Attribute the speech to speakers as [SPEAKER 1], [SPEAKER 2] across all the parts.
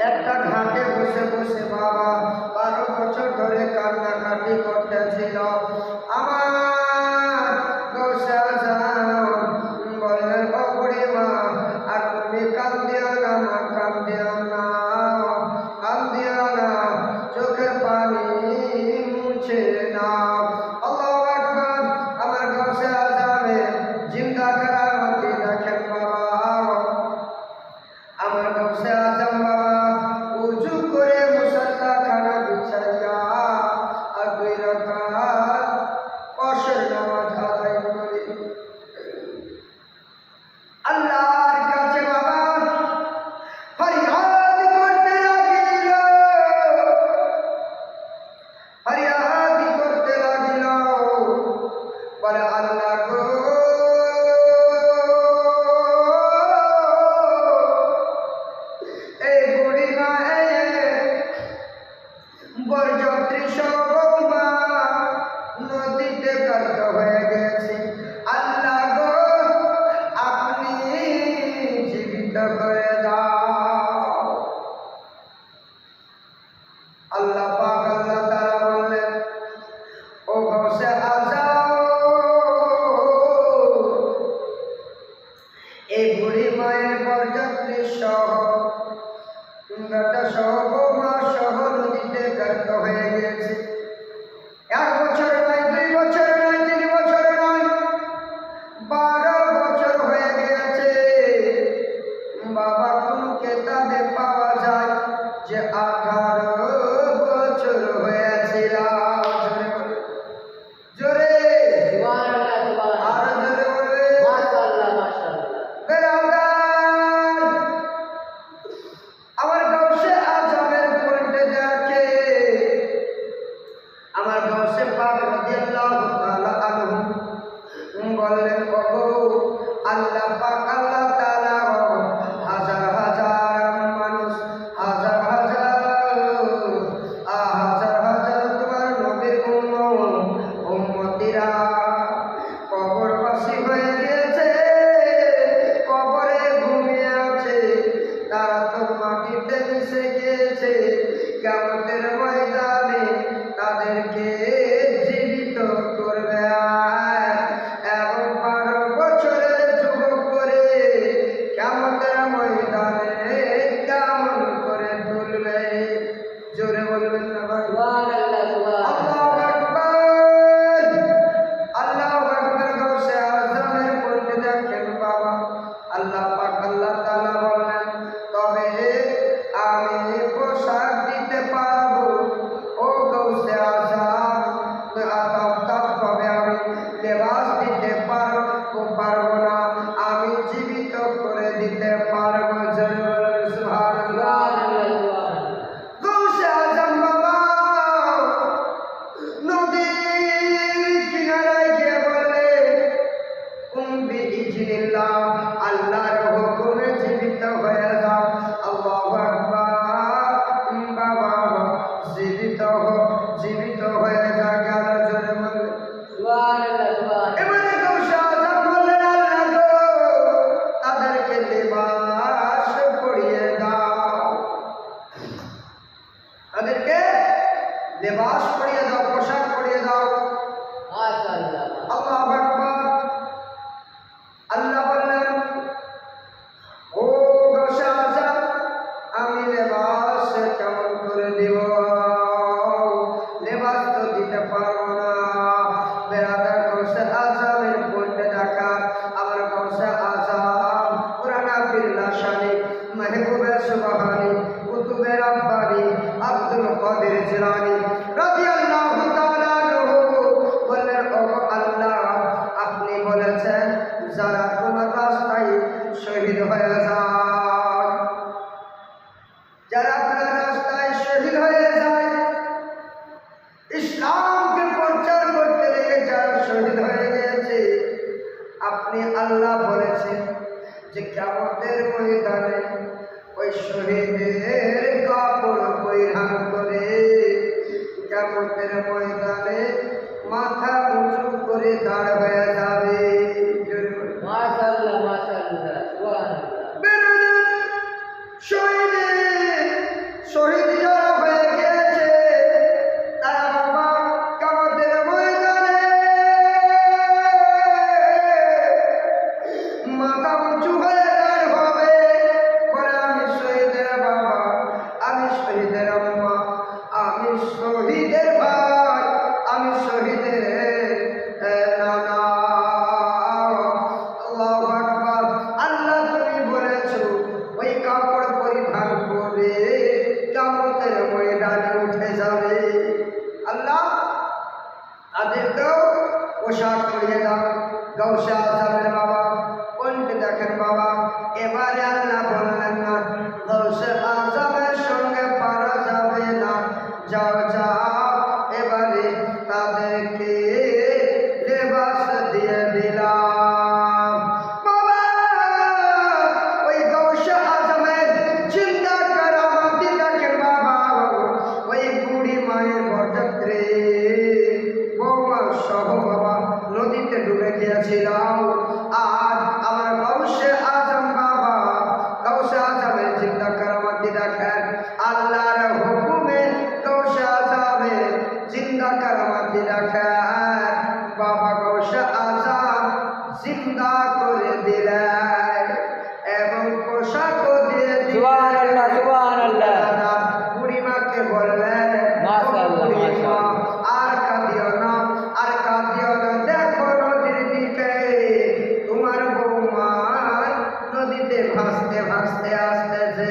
[SPEAKER 1] একটা ঘাটে বসে বসে বাবা বারো বছর ধরে কান্নাকাটি করত জিন্দা করে দিলেন এবং পোশাক দিয়ে দিলেন। বুড়িমাকে বললেন আর কাঁদিও না আর কাঁদিও না। দেখো নদীর দিকে তোমার বৌমা নদীতে ভাসতে ভাসতে আসতেছে।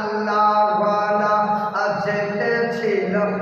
[SPEAKER 1] Al lado de aquel de.